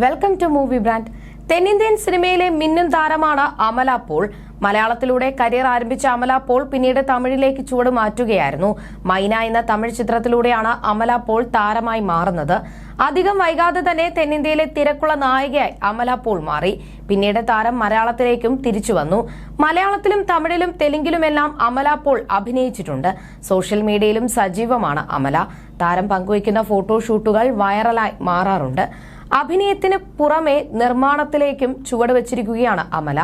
Welcome to movie brand തെന്നിന്ത്യൻ സിനിമയിലെ മിന്നും താരമാണ് അമല പോൾ. മലയാളത്തിലൂടെ കരിയർ ആരംഭിച്ച അമല പോൾ പിന്നീട് തമിഴിലേക്ക് ചുവട് മാറ്റുകയായിരുന്നു. മൈന എന്ന തമിഴ് ചിത്രത്തിലൂടെയാണ് അമല പോൾ താരമായി മാറുന്നത്. അധികം വൈകാതെ തന്നെ തെന്നിന്ത്യയിലെ തിരക്കുള്ള നായികയായി അമല പോൾ മാറി. പിന്നീട് താരം മലയാളത്തിലേക്കും തിരിച്ചു വന്നു. മലയാളത്തിലും തമിഴിലും തെലുങ്കിലുമെല്ലാം അമല പോൾ അഭിനയിച്ചിട്ടുണ്ട്. സോഷ്യൽ മീഡിയയിലും സജീവമാണ് അമല. താരം പങ്കുവയ്ക്കുന്ന ഫോട്ടോഷൂട്ടുകൾ വൈറലായി മാറാറുണ്ട്. അഭിനയത്തിന് പുറമെ നിർമ്മാണത്തിലേക്കും ചുവടുവച്ചിരിക്കുകയാണ് അമല.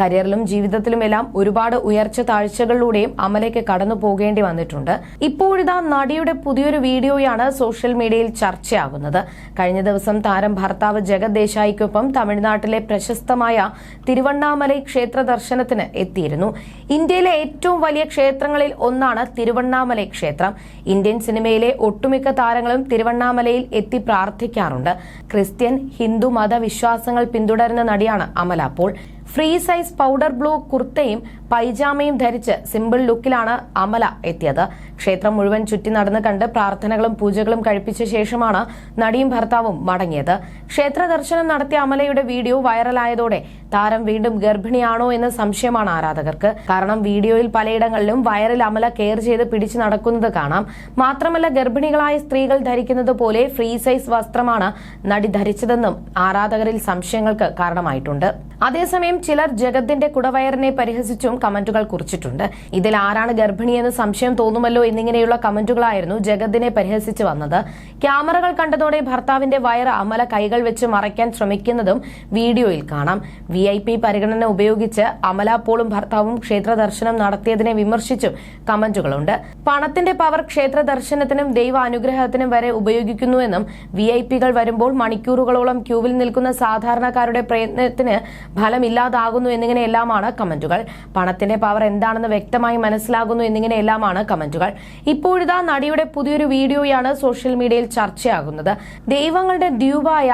കരിയറിലും ജീവിതത്തിലുമെല്ലാം ഒരുപാട് ഉയർച്ച താഴ്ചകളിലൂടെയും അമലയ്ക്ക് കടന്നു പോകേണ്ടി വന്നിട്ടുണ്ട്. ഇപ്പോഴിതാ നടിയുടെ പുതിയൊരു വീഡിയോയാണ് സോഷ്യൽ മീഡിയയിൽ ചർച്ചയാകുന്നത്. കഴിഞ്ഞ ദിവസം താരം ഭർത്താവ് ജഗത് ദേശായിക്കൊപ്പം തമിഴ്നാട്ടിലെ പ്രശസ്തമായ തിരുവണ്ണാമലൈ ക്ഷേത്ര ദർശനത്തിന് എത്തിയിരുന്നു. ഇന്ത്യയിലെ ഏറ്റവും വലിയ ക്ഷേത്രങ്ങളിൽ ഒന്നാണ് തിരുവണ്ണാമലൈ ക്ഷേത്രം. ഇന്ത്യൻ സിനിമയിലെ ഒട്ടുമിക്ക താരങ്ങളും തിരുവണ്ണാമലയിൽ എത്തി പ്രാർത്ഥിക്കാറുണ്ട്. ക്രിസ്ത്യൻ ഹിന്ദു മതവിശ്വാസങ്ങൾ പിന്തുടരുന്ന നടിയാണ് അമല അപ്പോൾ. ഫ്രീ സൈസ് പൗഡർ ബ്ലൂ കുർത്തയും പൈജാമയും ധരിച്ച് സിമ്പിൾ ലുക്കിലാണ് അമല എത്തിയത്. ക്ഷേത്രം മുഴുവൻ ചുറ്റി നടന്നു കണ്ട് പ്രാർത്ഥനകളും പൂജകളും കഴിപ്പിച്ച ശേഷമാണ് നടിയും ഭർത്താവും മടങ്ങിയത്. ക്ഷേത്ര ദർശനം നടത്തിയ അമലയുടെ വീഡിയോ വൈറലായതോടെ താരം വീണ്ടും ഗർഭിണിയാണോ എന്ന സംശയമാണ് ആരാധകർക്ക്. കാരണം വീഡിയോയിൽ പലയിടങ്ങളിലും വയറിൽ അമല കെയർ ചെയ്ത് പിടിച്ചു നടക്കുന്നത് കാണാം. മാത്രമല്ല ഗർഭിണികളായ സ്ത്രീകൾ ധരിക്കുന്നത് പോലെ ഫ്രീ സൈസ് വസ്ത്രമാണ് നടി ധരിച്ചതെന്നും ആരാധകരിൽ സംശയങ്ങൾക്ക് കാരണമായിട്ടുണ്ട്. അതേസമയം ചിലർ ജഗത്തിന്റെ കുടവയറിനെ പരിഹസിച്ചും കമന്റുകൾ കുറിച്ചിട്ടുണ്ട്. ഇതിൽ ആരാണ് ഗർഭിണിയെന്ന് സംശയം തോന്നുമല്ലോ എന്നിങ്ങനെയുള്ള കമന്റുകളായിരുന്നു ജഗതിനെ പരിഹസിച്ചു വന്നത്. ക്യാമറകൾ കണ്ടതോടെ ഭർത്താവിന്റെ വയറ് അമല കൈകൾ വെച്ച് മറയ്ക്കാൻ ശ്രമിക്കുന്നതും വീഡിയോയിൽ കാണാം. വി ഐ പി പരിഗണന ഉപയോഗിച്ച് അമല പോളും ഭർത്താവും ക്ഷേത്ര ദർശനം നടത്തിയതിനെ വിമർശിച്ചും കമന്റുകളുണ്ട്. പണത്തിന്റെ പവർ ക്ഷേത്ര ദർശനത്തിനും ദൈവ അനുഗ്രഹത്തിനും വരെ ഉപയോഗിക്കുന്നുവെന്നും വി ഐ പികൾ വരുമ്പോൾ മണിക്കൂറുകളോളം ക്യൂവിൽ നിൽക്കുന്ന സാധാരണക്കാരുടെ പ്രയത്നത്തിന് ഫലമില്ലാതാകുന്നു എന്നിങ്ങനെയെല്ലാമാണ് കമന്റുകൾ. പണത്തിന്റെ പവർ എന്താണെന്ന് വ്യക്തമായി മനസ്സിലാകുന്നു എന്നിങ്ങനെയെല്ലാമാണ് കമന്റുകൾ. ഇപ്പോഴിതാ നടിയുടെ പുതിയൊരു വീഡിയോയാണ് സോഷ്യൽ മീഡിയയിൽ ചർച്ചയാകുന്നത്. ദൈവങ്ങളുടെ ദ്വീപായ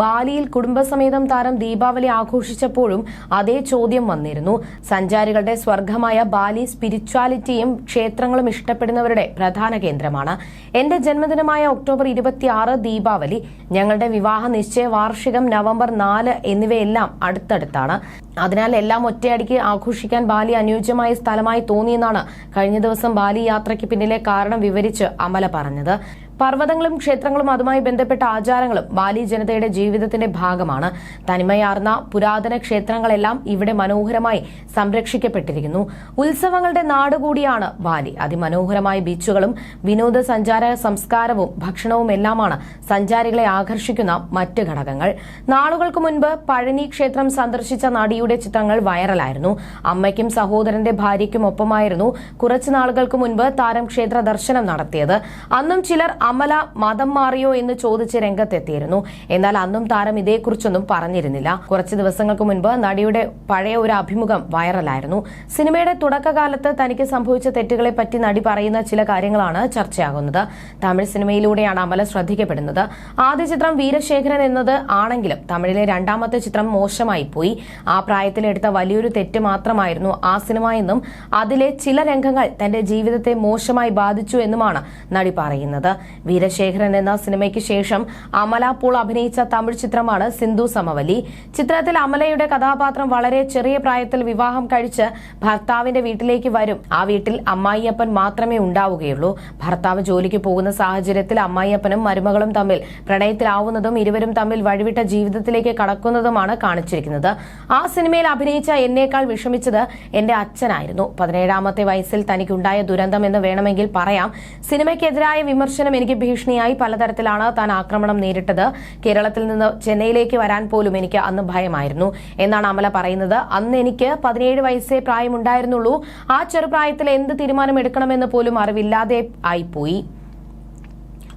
ബാലിയിൽ കുടുംബസമേതം താരം ദീപാവലി ആഘോഷിച്ചപ്പോഴും അതേ ചോദ്യം വന്നിരുന്നു. സഞ്ചാരികളുടെ സ്വർഗമായ ബാലി സ്പിരിച്വാലിറ്റിയും ക്ഷേത്രങ്ങളും ഇഷ്ടപ്പെടുന്നവരുടെ പ്രധാന കേന്ദ്രമാണ്. എന്റെ ജന്മദിനമായ ഒക്ടോബർ ഇരുപത്തിയാറ് ദീപാവലി ഞങ്ങളുടെ വിവാഹ നിശ്ചയ വാർഷികം നവംബർ നാല് എന്നിവയെല്ലാം അടുത്തടുത്താണ്. അതിനാൽ എല്ലാം ഒറ്റയടിക്ക് ആഘോഷിക്കാൻ ബാലി അനുയോജ്യമായ സ്ഥലമായി തോന്നിയെന്നാണ് കഴിഞ്ഞ ദിവസം ബാലി യാത്രയ്ക്ക് പിന്നിലെ കാരണം വിവരിച്ച് അമല പറഞ്ഞത്. പർവതങ്ങളും ക്ഷേത്രങ്ങളും അതുമായി ബന്ധപ്പെട്ട ആചാരങ്ങളും ബാലി ജനതയുടെ ജീവിതത്തിന്റെ ഭാഗമാണ്. തനിമയാർന്ന പുരാതന ക്ഷേത്രങ്ങളെല്ലാം ഇവിടെ മനോഹരമായി സംരക്ഷിക്കപ്പെട്ടിരിക്കുന്നു. ഉത്സവങ്ങളുടെ നാട് കൂടിയാണ് ബാലി. അതിമനോഹരമായ ബീച്ചുകളും വിനോദസഞ്ചാര സംസ്കാരവും ഭക്ഷണവും എല്ലാമാണ് സഞ്ചാരികളെ ആകർഷിക്കുന്ന മറ്റ് ഘടകങ്ങൾ. നാളുകൾക്ക് മുൻപ് പഴനി ക്ഷേത്രം സന്ദർശിച്ച നടിയുടെ ചിത്രങ്ങൾ വൈറലായിരുന്നു. അമ്മയ്ക്കും സഹോദരന്റെ ഭാര്യയ്ക്കും ഒപ്പമായിരുന്നു കുറച്ചു നാളുകൾക്ക് മുൻപ് താരം ക്ഷേത്ര ദർശനം നടത്തിയത്. അന്നും ചിലർ അമല മതം മാറിയോ എന്ന് ചോദിച്ച് രംഗത്തെത്തിയിരുന്നു. എന്നാൽ അന്നും താരം ഇതേക്കുറിച്ചൊന്നും പറഞ്ഞിരുന്നില്ല. കുറച്ച് ദിവസങ്ങൾക്ക് മുൻപ് നടിയുടെ പഴയ ഒരു അഭിമുഖം വൈറലായിരുന്നു. സിനിമയുടെ തുടക്കകാലത്ത് തനിക്ക് സംഭവിച്ച തെറ്റുകളെ പറ്റി നടി പറയുന്ന ചില കാര്യങ്ങളാണ് ചർച്ചയാകുന്നത്. തമിഴ് സിനിമയിലൂടെയാണ് അമല ശ്രദ്ധിക്കപ്പെടുന്നത്. ആദ്യ ചിത്രം വീരശേഖരൻ എന്നത് ആണെങ്കിലും തമിഴിലെ രണ്ടാമത്തെ ചിത്രം മോശമായി പോയി. ആ പ്രായത്തിലെടുത്ത വലിയൊരു തെറ്റ് മാത്രമായിരുന്നു ആ സിനിമ എന്നും അതിലെ ചില രംഗങ്ങൾ തന്റെ ജീവിതത്തെ മോശമായി ബാധിച്ചു എന്നുമാണ് നടി പറയുന്നത്. വീരശേഖരൻ എന്ന സിനിമയ്ക്ക് ശേഷം അമല അഭിനയിച്ച തമിഴ് ചിത്രമാണ് സിന്ധു സമവലി. ചിത്രത്തിൽ അമലയുടെ കഥാപാത്രം വളരെ ചെറിയ പ്രായത്തിൽ വിവാഹം കഴിച്ച് ഭർത്താവിന്റെ വീട്ടിലേക്ക് വരും. ആ വീട്ടിൽ അമ്മായിയപ്പൻ മാത്രമേ ഉണ്ടാവുകയുള്ളൂ. ഭർത്താവ് ജോലിക്ക് പോകുന്ന സാഹചര്യത്തിൽ അമ്മായിയപ്പനും മരുമകളും തമ്മിൽ പ്രണയത്തിലാവുന്നതും ഇരുവരും തമ്മിൽ വഴിവിട്ട ജീവിതത്തിലേക്ക് കടക്കുന്നതുമാണ് കാണിച്ചിരിക്കുന്നത്. ആ സിനിമയിൽ അഭിനയിച്ച എന്നേക്കാൾ വിഷമിച്ചത് എന്റെ അച്ഛനായിരുന്നു. പതിനേഴാമത്തെ വയസ്സിൽ തനിക്കുണ്ടായ ദുരന്തം എന്ന് വേണമെങ്കിൽ പറയാം. സിനിമയ്ക്കെതിരായ വിമർശനം എനിക്ക് ഭീഷണിയായി പലതരത്തിലാണ് താൻ ആക്രമണം നേരിട്ടത്. കേരളത്തിൽ നിന്ന് ചെന്നൈയിലേക്ക് വരാൻ പോലും എനിക്ക് അന്ന് ഭയമായിരുന്നു. എന്നാണ് അമല പറയുന്നത്. അന്ന് എനിക്ക് പതിനേഴ് വയസ്സേ പ്രായമുണ്ടായിരുന്നുള്ളൂ. ആ ചെറുപ്രായത്തിൽ എന്ത് തീരുമാനം എടുക്കണമെന്ന് പോലും അറിവില്ലാതെ ആയിപ്പോയി.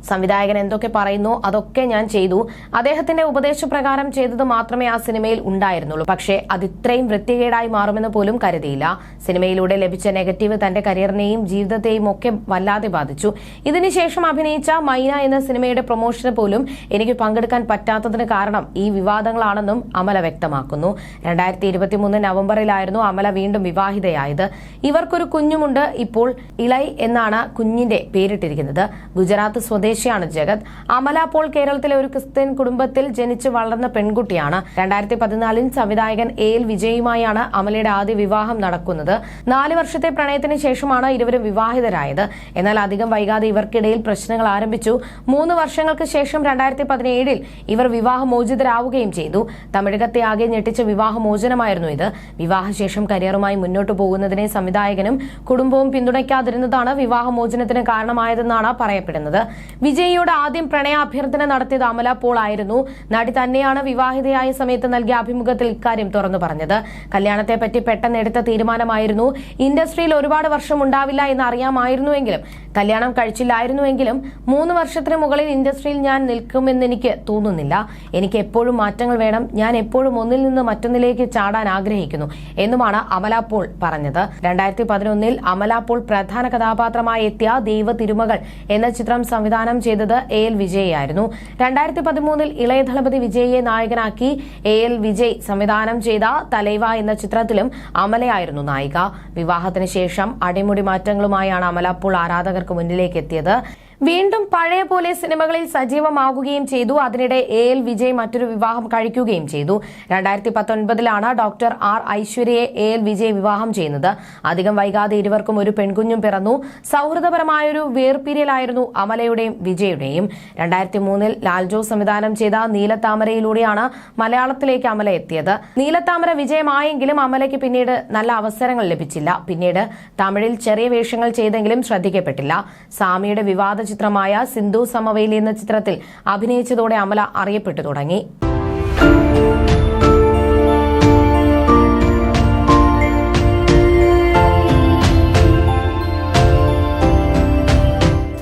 സംവിധായകൻ എന്തൊക്കെ പറയുന്നു അതൊക്കെ ഞാൻ ചെയ്തു. അദ്ദേഹത്തിന്റെ ഉപദേശപ്രകാരം ചെയ്തത് മാത്രമേ ആ സിനിമയിൽ ഉണ്ടായിരുന്നുള്ളൂ. പക്ഷേ അത് ഇത്രയും വൃത്തികേടായി മാറുമെന്ന് പോലും കരുതിയില്ല. സിനിമയിലൂടെ ലഭിച്ച നെഗറ്റീവ് തന്റെ കരിയറിനെയും ജീവിതത്തെയും ഒക്കെ വല്ലാതെ ബാധിച്ചു. ഇതിനുശേഷം അഭിനയിച്ച മൈന എന്ന സിനിമയുടെ പ്രൊമോഷന് പോലും എനിക്ക് പങ്കെടുക്കാൻ പറ്റാത്തതിന് കാരണം ഈ വിവാദങ്ങളാണെന്നും അമല വ്യക്തമാക്കുന്നു. രണ്ടായിരത്തി ഇരുപത്തിമൂന്ന് നവംബറിലായിരുന്നു അമല വീണ്ടും വിവാഹിതയായത്. ഇവർക്കൊരു കുഞ്ഞുമുണ്ട് ഇപ്പോൾ ഇളൈ എന്നാണ് കുഞ്ഞിന്റെ പേരിട്ടിരിക്കുന്നത്. ഗുജറാത്ത് സ്വദേശി സ്വദേശിയാണ് ജഗത്. അമല പോൾ കേരളത്തിലെ ഒരു ക്രിസ്ത്യൻ കുടുംബത്തിൽ ജനിച്ചു വളർന്ന പെൺകുട്ടിയാണ്. രണ്ടായിരത്തി പതിനാലിൽ സംവിധായകൻ എ എൽ വിജയുമായാണ് അമലയുടെ ആദ്യ വിവാഹം നടക്കുന്നത്. നാല് വർഷത്തെ പ്രണയത്തിന് ശേഷമാണ് ഇരുവരും വിവാഹിതരായത്. എന്നാൽ അധികം വൈകാതെ ഇവർക്കിടയിൽ പ്രശ്നങ്ങൾ ആരംഭിച്ചു. മൂന്ന് വർഷങ്ങൾക്ക് ശേഷം രണ്ടായിരത്തി പതിനേഴിൽ ഇവർ വിവാഹമോചിതരാവുകയും ചെയ്തു. തമിഴകത്തെ ആകെ ഞെട്ടിച്ച വിവാഹമോചനമായിരുന്നു ഇത്. വിവാഹശേഷം കരിയറുമായി മുന്നോട്ടു പോകുന്നതിനെ സംവിധായകനും കുടുംബവും പിന്തുണയ്ക്കാതിരുന്നതാണ് വിവാഹമോചനത്തിന് കാരണമായതെന്നാണ് പറയപ്പെടുന്നത്. വിജയിയോട് ആദ്യം പ്രണയാഭ്യർത്ഥന നടത്തിയത് അമല പോൾ ആയിരുന്നു. നടി തന്നെയാണ് വിവാഹിതയായ സമയത്ത് നൽകിയ അഭിമുഖത്തിൽ ഇക്കാര്യം തുറന്നു പറഞ്ഞത്. കല്യാണത്തെപ്പറ്റി പെട്ടെന്ന് എടുത്ത തീരുമാനമായിരുന്നു. ഇൻഡസ്ട്രിയിൽ ഒരുപാട് വർഷം ഉണ്ടാവില്ല എന്ന് അറിയാമായിരുന്നുവെങ്കിലും കല്യാണം കഴിച്ചില്ലായിരുന്നുവെങ്കിലും മൂന്ന് വർഷത്തിന് മുകളിൽ ഇൻഡസ്ട്രിയിൽ ഞാൻ നിൽക്കുമെന്ന് എനിക്ക് തോന്നുന്നില്ല. എനിക്ക് എപ്പോഴും മാറ്റങ്ങൾ വേണം. ഞാൻ എപ്പോഴും ഒന്നിൽ നിന്ന് മറ്റൊന്നിലേക്ക് ചാടാൻ ആഗ്രഹിക്കുന്നു എന്നുമാണ് അമല പോൾ പറഞ്ഞത്. രണ്ടായിരത്തി പതിനൊന്നിൽ അമല പോൾ പ്രധാന കഥാപാത്രമായി എത്തിയ ദൈവ തിരുമകൾ എന്ന ചിത്രം സംവിധാനം ചെയ്തത് എ എൽ വിജയായിരുന്നു രണ്ടായിരത്തി പതിമൂന്നിൽ ഇളയ ദളപതി വിജയെ നായകനാക്കി എ എൽ വിജയ് സംവിധാനം ചെയ്ത തലൈവ എന്ന ചിത്രത്തിലും അമലയായിരുന്നു നായിക. വിവാഹത്തിന് ശേഷം അടിമുടി മാറ്റങ്ങളുമായാണ് അമല അപ്പോൾ ആരാധകർക്ക് മുന്നിലേക്ക് എത്തിയത്. വീണ്ടും പഴയ പോലെ സിനിമകളിൽ സജീവമാകുകയും ചെയ്തു. അതിനിടെ എ എൽ വിജയ് മറ്റൊരു വിവാഹം കഴിക്കുകയും ചെയ്തു. രണ്ടായിരത്തി പത്തൊൻപതിലാണ് ഡോക്ടർ ആർ ഐശ്വര്യയെ എ എൽ വിജയ് വിവാഹം ചെയ്യുന്നത്. അധികം വൈകാതെ ഇരുവർക്കും ഒരു പെൺകുഞ്ഞും പിറന്നു. സൗഹൃദപരമായൊരു വേർപിരിയലായിരുന്നു അമലയുടെയും വിജയുടെയും. രണ്ടായിരത്തി മൂന്നിൽ ലാൽജോ സംവിധാനം ചെയ്ത നീലത്താമരയിലൂടെയാണ് മലയാളത്തിലേക്ക് അമല എത്തിയത്. നീലത്താമര വിജയമായെങ്കിലും അമലയ്ക്ക് പിന്നീട് നല്ല അവസരങ്ങൾ ലഭിച്ചില്ല. പിന്നീട് തമിഴിൽ ചെറിയ വേഷങ്ങൾ ചെയ്തെങ്കിലും ശ്രദ്ധിക്കപ്പെട്ടില്ല. സാമിയുടെ വിവാദ ചിത്രമായ സിന്ധു സമവേലി എന്ന ചിത്രത്തിൽ അഭിനയിച്ചതോടെ അമല അറിയപ്പെട്ടു തുടങ്ങി.